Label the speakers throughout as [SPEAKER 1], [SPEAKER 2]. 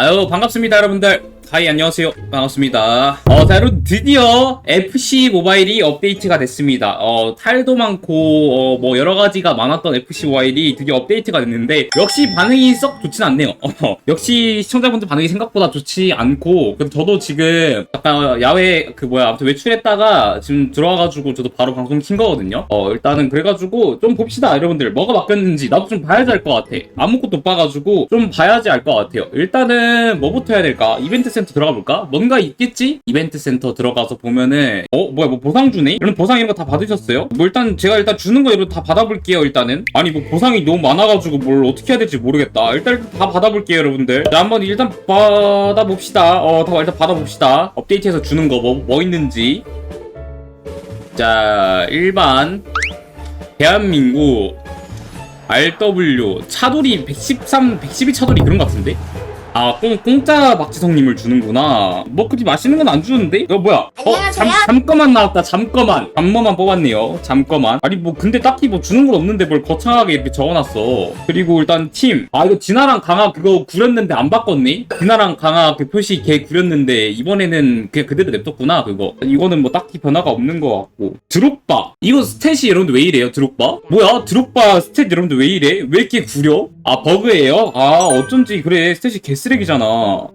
[SPEAKER 1] 아유 반갑습니다 여러분들 하이 안녕하세요. 반갑습니다. 어 자 여러분 드디어 FC 모바일이 업데이트가 됐습니다. 어 탈도 많고 어 뭐 여러가지가 많았던 FC 모바일이 드디어 업데이트가 됐는데 역시 반응이 썩 좋진 않네요. 어, 역시 시청자분들 반응이 생각보다 좋지 않고 그래서 저도 지금 아까 야외 그 뭐야 아무튼 외출했다가 지금 들어와가지고 저도 바로 방송 킨 거거든요. 어 일단은 그래가지고 좀 봅시다 여러분들. 뭐가 바뀌었는지. 나도 좀 봐야지 알 것 같아. 아무것도 못 봐가지고 좀 봐야지 알 것 같아요. 일단은 뭐부터 해야 될까? 이벤트 센터 들어가 볼까? 뭔가 있겠지? 이벤트 센터 들어가서 보면은 어? 뭐야 뭐 보상 주네? 이런 보상 이런 거 다 받으셨어요? 뭐 일단 제가 일단 주는 거 이런 다 받아볼게요 일단은. 아니 뭐 보상이 너무 많아가지고 뭘 어떻게 해야 될지 모르겠다. 일단 다 받아볼게요 여러분들. 자 한번 일단 받아봅시다. 어다 일단 받아봅시다. 업데이트해서 주는 거 뭐 뭐 있는지. 자 일반 대한민국 RW 차돌이 113, 112 차돌이 그런 것 같은데? 아, 공, 공짜 박지성님을 주는구나. 뭐, 그렇게 맛있는 건 안 주는데? 이거 뭐야? 어, 잠,
[SPEAKER 2] 안녕하세요.
[SPEAKER 1] 잠깐만 나왔다, 잠깐만. 잠머만 뽑았네요. 잠깐만. 아니, 뭐, 근데 딱히 뭐 주는 건 없는데 뭘 거창하게 이렇게 적어놨어. 그리고 일단 팀. 아, 이거 진아랑 강아 그거 구렸는데 안 바꿨니? 진아랑 강아 그 표시 걔 구렸는데, 이번에는 그냥 그대로 냅뒀구나, 그거. 이거는 뭐 딱히 변화가 없는 것 같고. 드롭바. 이거 스탯이 여러분들 왜 이래요, 드롭바? 뭐야, 드롭바 스탯 여러분들 왜 이래? 왜 이렇게 구려? 아, 버그예요? 아, 어쩐지 그래. 스탯이 개 쓰레기잖아.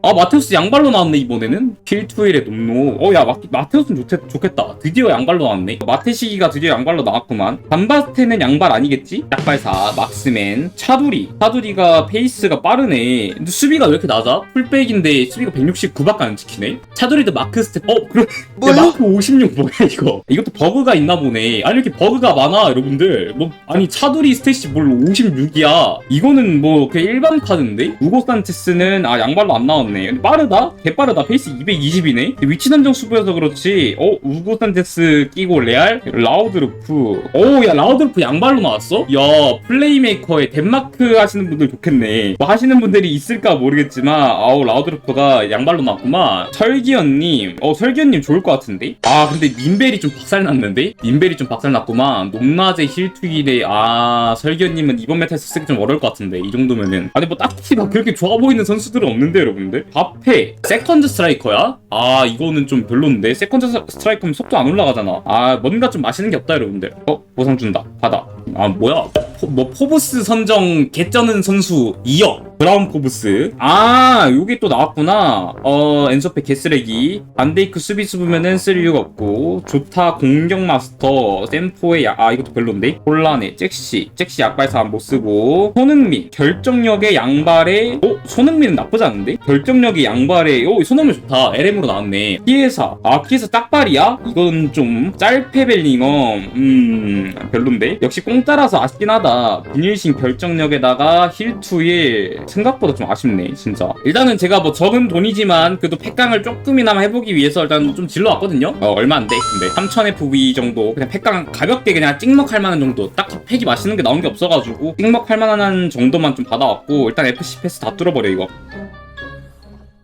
[SPEAKER 1] 아, 마테우스 양발로 나왔네, 이번에는. 필투일의 농노. 어, 야, 마, 마테우스는 좋, 좋겠다. 드디어 양발로 나왔네. 마테시기가 드디어 양발로 나왔구만. 반바스테는 양발 아니겠지? 약발사, 막스맨, 차두리. 차두리가 페이스가 빠르네. 근데 수비가 왜 이렇게 낮아? 풀백인데 수비가 169밖에 안 지키네? 차두리도 마크 스텝, 어, 그럼.
[SPEAKER 2] 뭐요?
[SPEAKER 1] 마크 56 뭐야, 이거? 이것도 버그가 있나 보네. 아니, 이렇게 버그가 많아, 여러분들. 뭐, 아니, 차두리 스탯이 뭘 56이야? 이거는 뭐, 그냥 일반 카드인데? 우고 산체스는, 아, 양발로 안 나왔네. 근데 빠르다? 개빠르다. 페이스 220이네? 위치 선정 수부여서 그렇지. 어, 우고 산체스 끼고 레알? 라우드루프. 오, 야, 라우드루프 양발로 나왔어? 야, 플레이메이커에 덴마크 하시는 분들 좋겠네. 뭐 하시는 분들이 있을까 모르겠지만, 아우, 라우드루프가 양발로 나왔구만. 설기현님, 어, 설기현님 좋을 것 같은데? 아, 근데 님벨이 좀 박살났는데? 님벨이 좀 박살났구만. 높낮의 힐투기대, 아, 설기현님은 이번 메타에서 쓰기 좀 어려울 것 같은데, 이 정도면은. 아니, 뭐 딱히 막 그렇게 좋아 보이는 선수 들은 없는데, 여러분들? 바페, 세컨드 스트라이커야? 아, 이거는 좀 별론데? 세컨드 스- 스트라이커면 속도 안 올라가잖아. 아, 뭔가 좀 맛있는 게 없다, 여러분들. 어, 보상 준다. 받아. 아, 뭐야? 포, 뭐, 포브스 선정 개쩌는 선수 2억. 브라운 포브스. 아, 요게 또 나왔구나. 어, 엔소페 개쓰레기. 반데이크 수비수 보면은 쓸 이유가 없고. 좋다 공격 마스터. 샘포의 야, 아, 이것도 별론데? 혼란해. 잭시. 잭시 약발사 못 쓰고. 손흥민. 결정력의 양발에. 어, 손흥민은 나쁘지 않은데? 결정력의 양발에. 오, 손흥민 좋다. LM으로 나왔네. 키에사. 아, 키에사 딱발이야? 이건 좀. 짤페 벨링엄. 음, 별론데? 역시 공짜라서 아쉽긴 하다. 비닐신 결정력에다가 힐투일. 생각보다 좀 아쉽네, 진짜. 일단은 제가 뭐 적은 돈이지만 그래도 팩강을 조금이나마 해보기 위해서 일단 좀 질러왔거든요? 어, 얼마 안 돼. 근데 3000FV 정도. 그냥 팩강 가볍게 그냥 찍먹할 만한 정도. 딱히 팩이 맛있는 게 나온 게 없어가지고 찍먹할 만한 정도만 좀 받아왔고 일단 FC 패스 다 뚫어버려, 이거.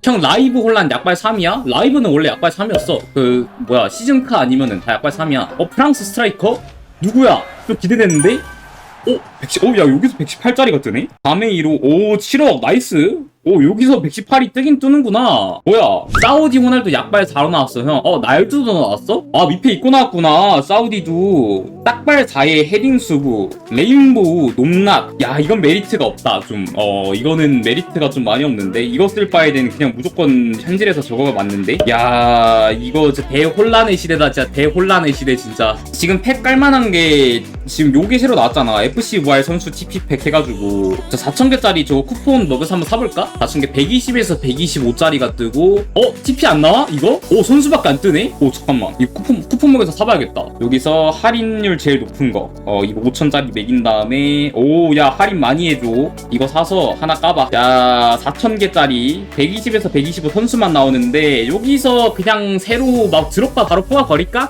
[SPEAKER 1] 형 라이브 혼란 약발 3이야? 라이브는 원래 약발 3이었어. 그 뭐야 시즌카 아니면은 다 약발 3이야. 어 프랑스 스트라이커? 누구야? 좀 기대되는데? 오 110, 오, 야 여기서 118짜리가 뜨네? 밤의 2로 오 7억 나이스. 오 여기서 118이 뜨긴 뜨는구나. 뭐야 사우디 호날두 약발 4로 나왔어 형. 어 나일두도 나왔어? 아 미페 입고 나왔구나. 사우디도 딱발 4의 헤딩 수부 레인보우 높낮. 야 이건 메리트가 없다 좀. 어 이거는 메리트가 좀 많이 없는데 이거 쓸 바에는 그냥 무조건 현질에서 저거가 맞는데. 야 이거 진짜 대혼란의 시대다 진짜 대혼란의 시대 진짜. 지금 팩 깔만한 게 지금 요게 새로 나왔잖아. FC 모바일 선수 TP 팩 해가지고 저 4,000개짜리 저거 쿠폰 먹여서 한번 사볼까? 4,000개 120에서 125짜리가 뜨고 어? TP 안 나와? 이거? 오 선수밖에 안 뜨네? 오 잠깐만 이 쿠폰 쿠폰 먹여서 사봐야겠다. 여기서 할인율 제일 높은 거. 어 이거 5,000짜리 매긴 다음에 오 야 할인 많이 해줘. 이거 사서 하나 까봐. 야 4,000개짜리 120에서 125 선수만 나오는데 여기서 그냥 새로 막 드롭바 바로 뽑아 버릴까?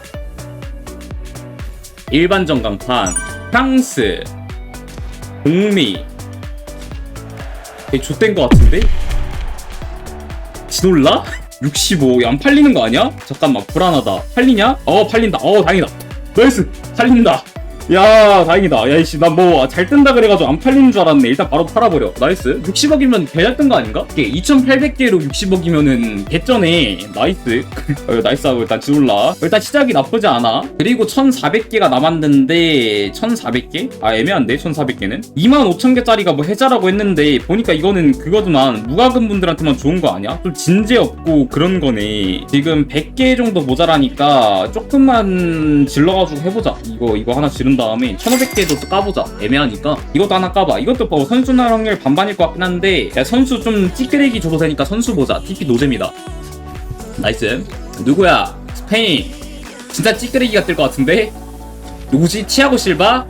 [SPEAKER 1] 일반 전광판 프랑스 북미 되게 좆된 것 같은데? 지놀라? 65. 안 팔리는 거 아니야? 잠깐만, 불안하다. 팔리냐? 어, 팔린다. 어, 다행이다. 나이스! 팔린다. 야 다행이다. 야이씨 나 뭐 잘 뜬다 그래가지고 안 팔리는 줄 알았네. 일단 바로 팔아버려. 나이스. 60억이면 개잘 뜬 거 아닌가? 2800개로 60억이면은 개쩌네. 나이스. 어, 나이스 하고 일단 지울라. 일단 시작이 나쁘지 않아. 그리고 1400개가 남았는데 1400개? 아 애매한데 1400개는? 25000개짜리가 뭐 해자라고 했는데 보니까 이거는 그거지만 무과금 분들한테만 좋은 거 아니야? 좀 진제 없고 그런 거네. 지금 100개 정도 모자라니까 조금만 질러가지고 해보자. 이거 이거 하나 지른 다 음에 1500개도 또 까보자. 애매하니까. 이것도 하나 까봐. 이것도 뭐 선수 날 확률 반반일 것 같긴 한데 야 선수 좀 찌끄레기 줘도 되니까 선수 보자. TP 노잼이다. 나이스. 누구야? 스페인. 진짜 찌끄레기가 뜰 것 같은데? 누구지? 티아고 실바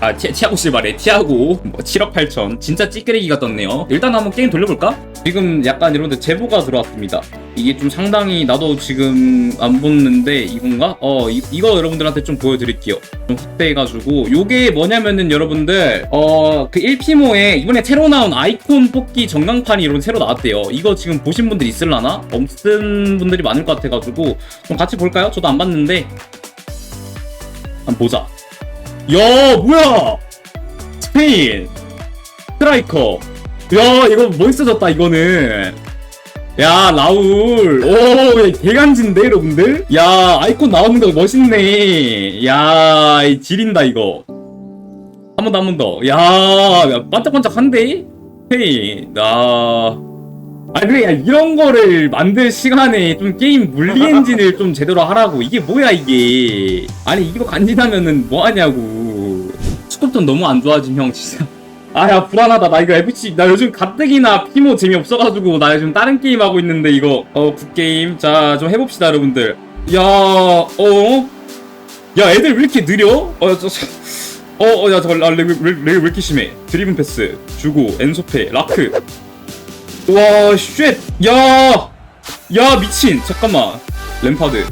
[SPEAKER 1] 아 티, 티아고 실바래 티아고. 뭐 7억 8천. 진짜 찌끄레기가 떴네요. 일단 한번 게임 돌려볼까? 지금 약간 여러분들 제보가 들어왔습니다. 이게 좀 상당히 나도 지금 안 보는데 이건가? 어 이, 이거 여러분들한테 좀 보여드릴게요. 좀 확대해가지고. 요게 뭐냐면은 여러분들 어 그 1피모에 이번에 새로 나온 아이콘 뽑기 전광판이 이런 새로 나왔대요. 이거 지금 보신 분들 있을라나? 없은 분들이 많을 것 같아가지고. 좀 같이 볼까요? 저도 안 봤는데. 한번 보자 야 뭐야? 스페인. 스트라이커. 야 이거 멋있어졌다 이거는. 야 라울. 오 개간진데 여러분들? 야 아이콘 나오는 거 멋있네. 야이 지린다 이거. 한 번 더 한 번더야 반짝반짝한데? 헤이 나. 아 그래 야 이런 거를 만들 시간에 좀 게임 물리 엔진을 좀 제대로 하라고. 이게 뭐야 이게? 아니 이거 간지나면은 뭐 하냐고. 스쿠프톤 너무 안 좋아진 형 진짜. 아야 불안하다. 나 이거 FC 나 요즘 가뜩이나 피모 재미없어가지고 나 요즘 다른 게임 하고 있는데 이거. 어 굿게임. 자 좀 해봅시다 여러분들. 야 어? 야 애들 왜 이렇게 느려? 어저 어어야 저거 아, 레벨 왜, 레벨 왜 이렇게 심해? 드리븐 패스 주고 엔소페 라크 와, 쉣! 야! 야, 미친! 잠깐만. 램파드.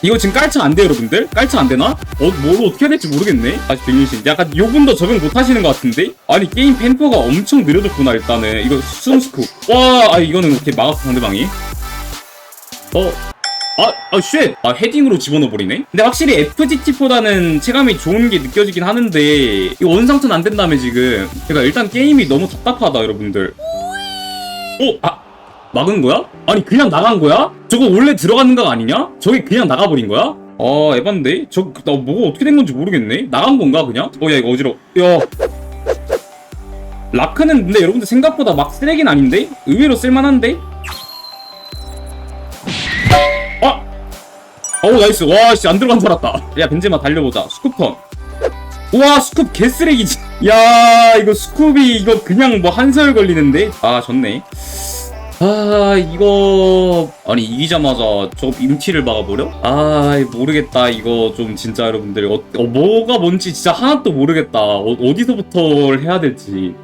[SPEAKER 1] 이거 지금 깔창 안 돼요, 여러분들? 깔창 안 되나? 어, 뭐로 어떻게 해야 될지 모르겠네? 아직 백민신. 약간 요분도 적응 못 하시는 것 같은데? 아니, 게임 템포가 엄청 느려졌구나, 일단은. 이거 수정스쿠. 와, 아, 이거는 어떻게 막았어, 상대방이. 어, 아, 아, 쉣! 아, 헤딩으로 집어넣어버리네? 근데 확실히 FGT보다는 체감이 좋은 게 느껴지긴 하는데, 이 원상투는 안 된다며, 지금. 그러니까 일단 게임이 너무 답답하다, 여러분들. 어? 아 막은 거야? 아니 그냥 나간 거야? 저거 원래 들어가는 거 아니냐? 저게 그냥 나가버린 거야? 어 에반데? 저 나 뭐가 어떻게 된 건지 모르겠네 나간 건가 그냥? 어 야 이거 어지러워 야 라크는 근데 여러분들 생각보다 막 쓰레기는 아닌데? 의외로 쓸만한데? 아! 어우 나이스 와씨 안 들어간 줄 알았다 야 벤제마 달려보자 스쿠펀 우 와 스쿱 개쓰레기지 야 이거 스쿱이 이거 그냥 뭐 한설 걸리는데? 아 좋네. 아 이거. 아니 이기자마자 저 임티를 막아버려? 아 모르겠다. 이거 좀 진짜 여러분들. 어, 어, 뭐가 뭔지 진짜 하나도 모르겠다. 어, 어디서부터 해야 될지